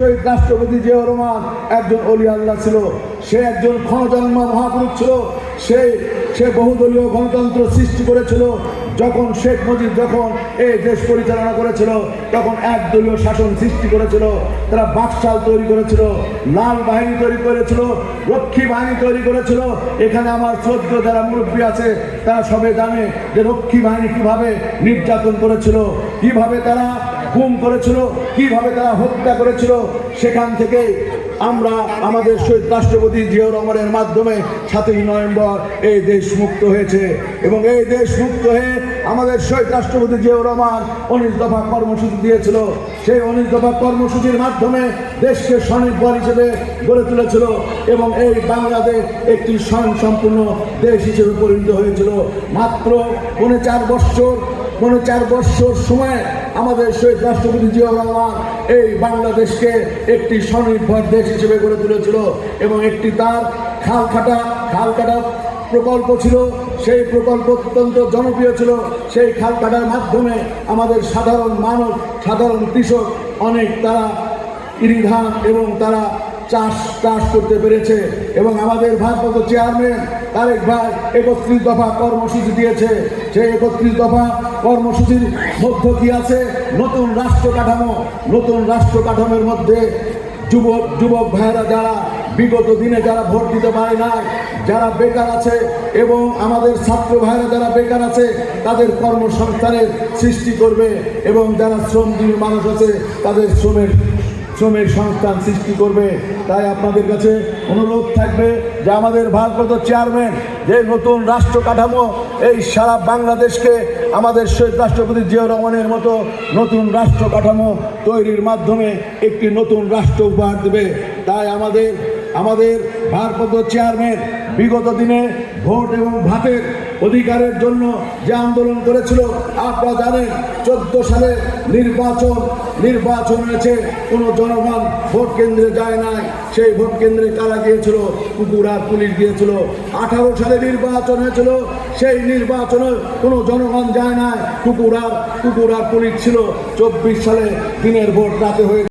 রাষ্ট্রপতি জিয়াউর রহমান একজন অলি আল্লাহ ছিল। সে একজন ক্ষণজন্ম মহাপুরুষ ছিল। সে সে বহুদলীয় গণতন্ত্র সৃষ্টি করেছিল। যখন শেখ মুজিব যখন এই দেশ পরিচালনা করেছিল, তখন একদলীয় শাসন সৃষ্টি করেছিল। তারা বাকশাল তৈরি করেছিল, লাল বাহিনী তৈরি করেছিল, রক্ষী বাহিনী তৈরি করেছিল। এখানে আমার শ্রদ্ধ যারা মুরব্বী আছে, তারা সবে জানে যে রক্ষী বাহিনী কীভাবে নির্যাতন করেছিল, কীভাবে তারা গুম করেছিল, কীভাবে তারা হত্যা করেছিল, সেখান থেকে আমরা আমাদের শহীদ রাষ্ট্রপতি জিয়াউর রহমানের মাধ্যমে সাতই নভেম্বর এই দেশ মুক্ত হয়েছে। এবং এই দেশ মুক্ত হয়ে আমাদের শহীদ রাষ্ট্রপতি জিয়াউর রহমান উনিশ দফা কর্মসূচি দিয়েছিল। সেই উনিশ দফা কর্মসূচির মাধ্যমে দেশকে স্বনির্ভর হিসেবে গড়ে তুলেছিল এবং এই বাংলাদেশ একটি স্বয়ং সম্পূর্ণ দেশ হিসেবে পরিণত হয়েছিল। মাত্র পৌনে চার বৎসর পৌনে চার বৎসর সময় আমাদের শহীদ রাষ্ট্রপতি জিয়াউর রহমান এই বাংলাদেশকে একটি স্বনির্ভর দেশ হিসেবে গড়ে তুলেছিল এবং একটি তার খাল খাটা খাল কাটা প্রকল্প ছিল। সেই প্রকল্প অত্যন্ত জনপ্রিয় ছিল। সেই খাল কাটার মাধ্যমে আমাদের সাধারণ মানব, সাধারণ কৃষক অনেক তারা ইরিধান এবং তারা চাষ চাষ করতে পেরেছে এবং আমাদের ভারপ্রাপ্ত চেয়ারম্যান তারেক ভাই একত্রিশ দফা কর্মসূচি দিয়েছে। সেই একত্রিশ দফা কর্মসূচির মধ্যে কি আছে নতুন রাষ্ট্র কাঠামো, নতুন রাষ্ট্র কাঠামোর মধ্যে যুবক যুবক ভাইয়েরা যারা বিগত দিনে যারা ভোট দিতে পারে নাই, যারা বেকার আছে এবং আমাদের ছাত্র ভাইরা যারা বেকার আছে, তাদের কর্মসংস্থানের সৃষ্টি করবে এবং যারা শ্রমজীবী মানুষ আছে, তাদের শ্রমের শ্রমের সংস্থান সৃষ্টি করবে। তাই আপনাদের কাছে অনুরোধ থাকবে যে আমাদের ভারপ্রাপ্ত চেয়ারম্যান, যে নতুন রাষ্ট্র কাঠামো, এই সারা বাংলাদেশকে আমাদের শহীদ রাষ্ট্রপতি জিয়াউর রহমানের মতো নতুন রাষ্ট্র কাঠামো তৈরির মাধ্যমে একটি নতুন রাষ্ট্র উপহার দেবে। তাই আমাদের আমাদের ভারপ্রাপ্ত চেয়ারম্যান বিগত দিনে ভোট এবং ভাতের অধিকারের জন্য যে আন্দোলন করেছিল, আপনারা জানেন, চোদ্দ সালে নির্বাচন নির্বাচন হয়েছে, কোনো জনগণ ভোট কেন্দ্রে যায় নাই। সেই ভোট কেন্দ্রে কারা গিয়েছিল? কুকুর আর পুলিশ গিয়েছিল। আঠারো সালে নির্বাচন হয়েছিল, সেই নির্বাচনে কোনো জনগণ যায় নাই। কুকুর আর কুকুর আর পুলিশ ছিল। চব্বিশ সালে দিনের ভোট রাতে হয়ে